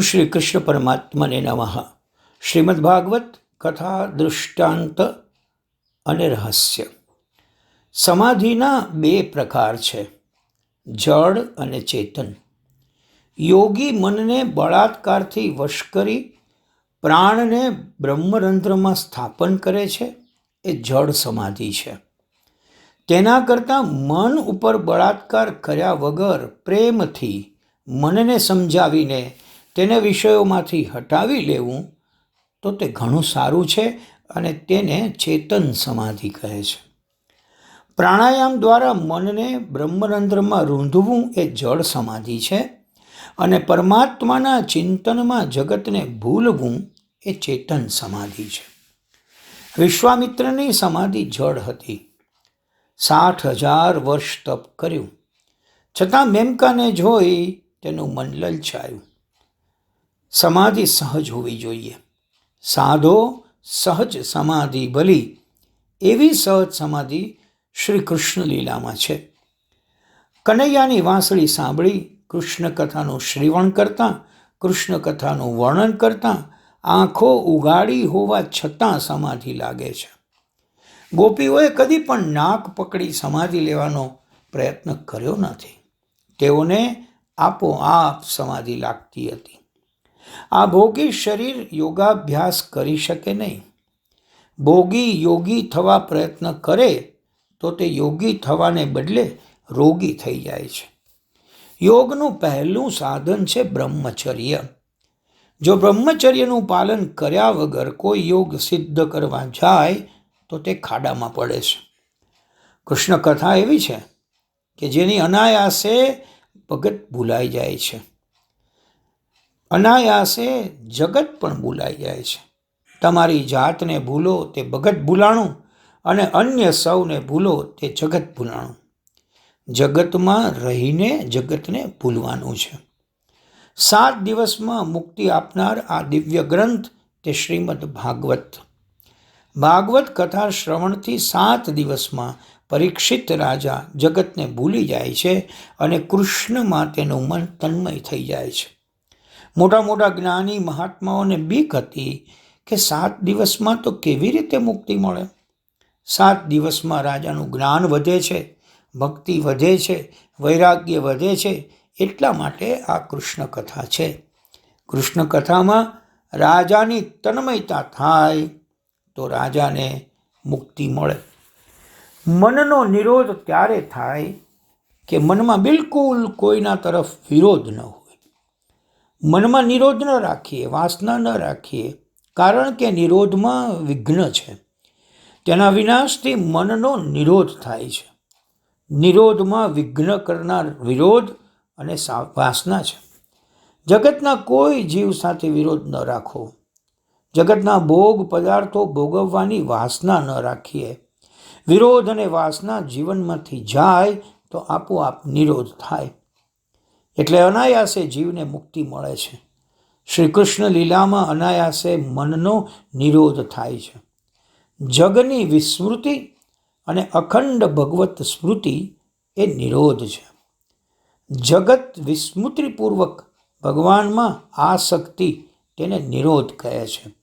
શ્રી કૃષ્ણ પરમાત્મને નમઃ. શ્રીમદ ભાગવત કથા દૃષ્ટાંત અને રહસ્ય. સમાધિના બે પ્રકાર છે, જળ અને ચેતન. યોગી મનને બળાત્કારથી વશ કરી પ્રાણને બ્રહ્મરંધ્રમાં સ્થાપન કરે છે, એ જળ સમાધિ છે. તેના કરતાં મન ઉપર બળાત્કાર કર્યા વગર પ્રેમથી મનને સમજાવીને તેને વિષયોમાંથી હટાવી લેવું તો તે ઘણું સારું છે અને તેને ચેતન સમાધિ કહે છે. પ્રાણાયામ દ્વારા મનને બ્રહ્મરંધ્રમાં રૂંધવું એ જળ સમાધિ છે અને પરમાત્માના ચિંતનમાં જગતને ભૂલવું એ ચેતન સમાધિ છે. વિશ્વામિત્રની સમાધિ જળ હતી. સાઠ હજાર વર્ષ તપ કર્યું. છતાં મેમકાને જોઈ તેનું મન લલચાયું સમાધિ સહજ હોવી જોઈએ. સાધો સહજ સમાધિ ભલી એવી સહજ સમાધિ શ્રી કૃષ્ણ લીલામાં છે. કનૈયાની વાંસળી સાંભળી કૃષ્ણ કથાનું શ્રીવણ કરતાં, કૃષ્ણ કથાનું વર્ણન કરતાં, આંખો ઉગાડી હોવા છતાં સમાધિ લાગે છે. ગોપીઓએ કદી પણ નાક પકડી સમાધિ લેવાનો પ્રયત્ન કર્યો નથી. તેઓને આપોઆપ સમાધિ લાગતી હતી. આ ભોગી શરીર યોગાભ્યાસ કરી શકે નહીં. ભોગી યોગી થવા પ્રયત્ન કરે તો તે યોગી થવાને બદલે રોગી થઈ જાય છે. યોગનું પહેલું સાધન છે બ્રહ્મચર્ય. જો બ્રહ્મચર્યનું પાલન કર્યા વગર કોઈ યોગ સિદ્ધ કરવા જાય, તો તે ખાડામાં પડે છે. કૃષ્ણ કથા એવી છે કે જેની અનાયાસે ભગત ભૂલાઈ જાય છે. અનાયાસે જગત પણ ભૂલાઈ જાય છે. તમારી જાતને ભૂલો તે ભગત ભૂલાણું અને અન્ય સૌને ભૂલો તે જગત ભૂલાણું. જગતમાં રહીને જગતને ભૂલવાનું છે. સાત દિવસમાં મુક્તિ આપનાર આ દિવ્ય ગ્રંથ તે શ્રીમદ ભાગવત. ભાગવત કથા શ્રવણથી સાત દિવસમાં પરીક્ષિત રાજા જગતને ભૂલી જાય છે અને કૃષ્ણમાં તેનું મન તન્મય થઈ જાય છે. મોટા મોટા જ્ઞાની મહાત્માઓને બીક હતી કે સાત દિવસમાં તો કેવી રીતે મુક્તિ મળે? સાત દિવસમાં રાજાનું જ્ઞાન વધે છે, ભક્તિ વધે છે, વૈરાગ્ય વધે છે, એટલા માટે આ કૃષ્ણ કથા છે. કૃષ્ણ કથામાં રાજાની તન્મયતા થાય તો રાજાને મુક્તિ મળે. મનનો નિરોધ ત્યારે થાય કે મનમાં બિલકુલ કોઈના તરફ વિરોધ ન હોય. મનમાં નિરોધ ન રાખીએ, વાસના ન રાખીએ, કારણ કે નિરોધમાં વિઘ્ન છે. તેના વિનાશથી મનનો નિરોધ થાય છે. નિરોધમાં વિઘ્ન કરનાર વિરોધ અને વાસના છે. જગતના કોઈ જીવ સાથે વિરોધ ન રાખો. જગતના ભોગ પદાર્થો ભોગવવાની વાસના ન રાખીએ. વિરોધ અને વાસના જીવનમાંથી જાય તો આપોઆપ નિરોધ થાય. એટલે અનાયાસે જીવને મુક્તિ મળે છે. શ્રી કૃષ્ણ લીલામાં અનાયાસે મનનો નિરોધ થાય છે. જગની વિસ્મૃતિ અને અખંડ ભગવત સ્મૃતિ એ નિરોધ છે. જગત વિસ્મૃતિપૂર્વક ભગવાનમાં આસક્તિ તેને નિરોધ કહે છે.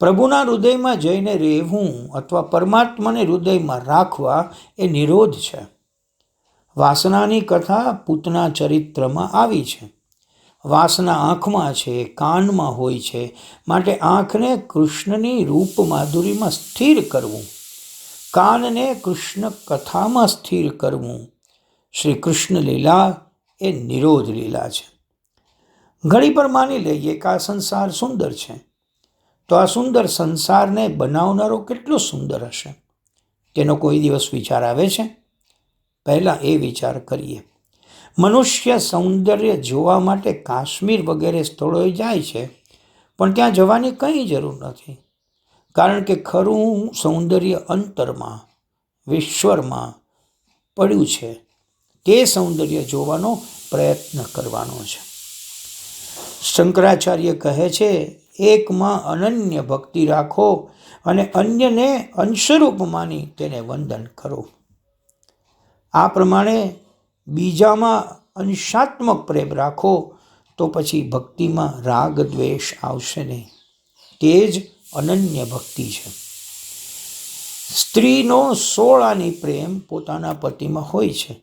પ્રભુના હૃદયમાં જઈને રહેવું અથવા પરમાત્માને હૃદયમાં રાખવા એ નિરોધ છે. વાસનાની કથા પૂતના ચરિત્રમાં આવી છે. વાસના આંખમાં છે, કાનમાં હોય છે, માટે આંખને કૃષ્ણની રૂપ માધુરીમાં સ્થિર કરવું, કાનને કૃષ્ણ કથામાં સ્થિર કરવું. શ્રી કૃષ્ણ લીલા એ નિરોધ લીલા છે. ઘણી પર માની લઈએ કે આ સંસાર સુંદર છે. તો આ સુંદર સંસારને બનાવનારો કેટલો સુંદર હશે? તેનો કોઈ દિવસ વિચાર આવે છે? પહેલાં એ વિચાર કરીએ. મનુષ્ય સૌંદર્ય જોવા માટે કાશ્મીર વગેરે સ્થળોએ જાય છે, પણ ત્યાં જવાની કંઈ જરૂર નથી. કારણ કે ખરું સૌંદર્ય અંતરમાં, વિશ્વરમાં પડ્યું છે. તે સૌંદર્ય જોવાનો પ્રયત્ન કરવાનો છે. શંકરાચાર્ય કહે છે, એકમાં અનન્ય ભક્તિ રાખો અને અન્યને અંશરૂપ માની તેને વંદન કરો. આ પ્રમાણે બીજામાં અંશાત્મક પ્રેમ રાખો તો પછી ભક્તિમાં રાગ દ્વેષ આવશે નહીં. તે જ અનન્ય ભક્તિ છે. સ્ત્રીનો સોળાની પ્રેમ પોતાના પતિમાં હોય છે.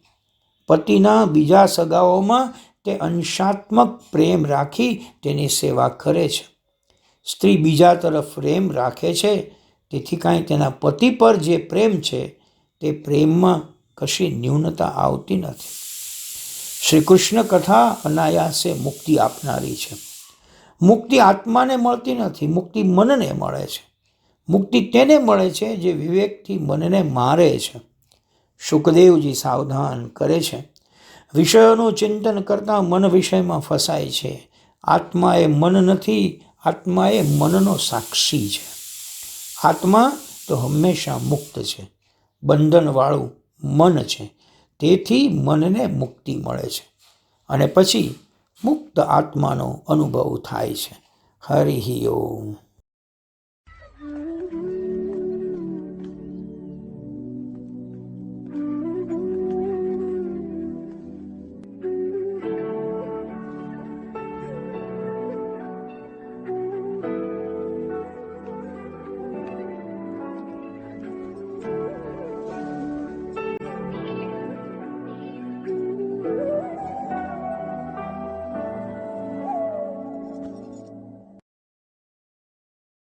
પતિના બીજા સગાઓમાં તે અંશાત્મક પ્રેમ રાખી તેની સેવા કરે છે. સ્ત્રી બીજા તરફ પ્રેમ રાખે છે, તેથી કાંઈ તેના પતિ પર જે પ્રેમ છે તે પ્રેમમાં કશી ન્યૂનતા આવતી નથી. શ્રી કૃષ્ણ કથા અનાયાસે મુક્તિ આપનારી છે. મુક્તિ આત્માને મળતી નથી, મુક્તિ મનને મળે છે. મુક્તિ તેને મળે છે જે વિવેકથી મનને મારે છે. શુકદેવજી સાવધાન કરે છે. વિષયોનું ચિંતન કરતાં મન વિષયમાં ફસાય છે. આત્મા એ મન નથી આત્મા એ મનનો સાક્ષી છે. આત્મા તો હંમેશા મુક્ત છે. બંધનવાળું મન છે. તેથી મનને મુક્તિ મળે છે અને પછી મુક્ત આત્માનો અનુભવ થાય છે. હરિ ઓમ.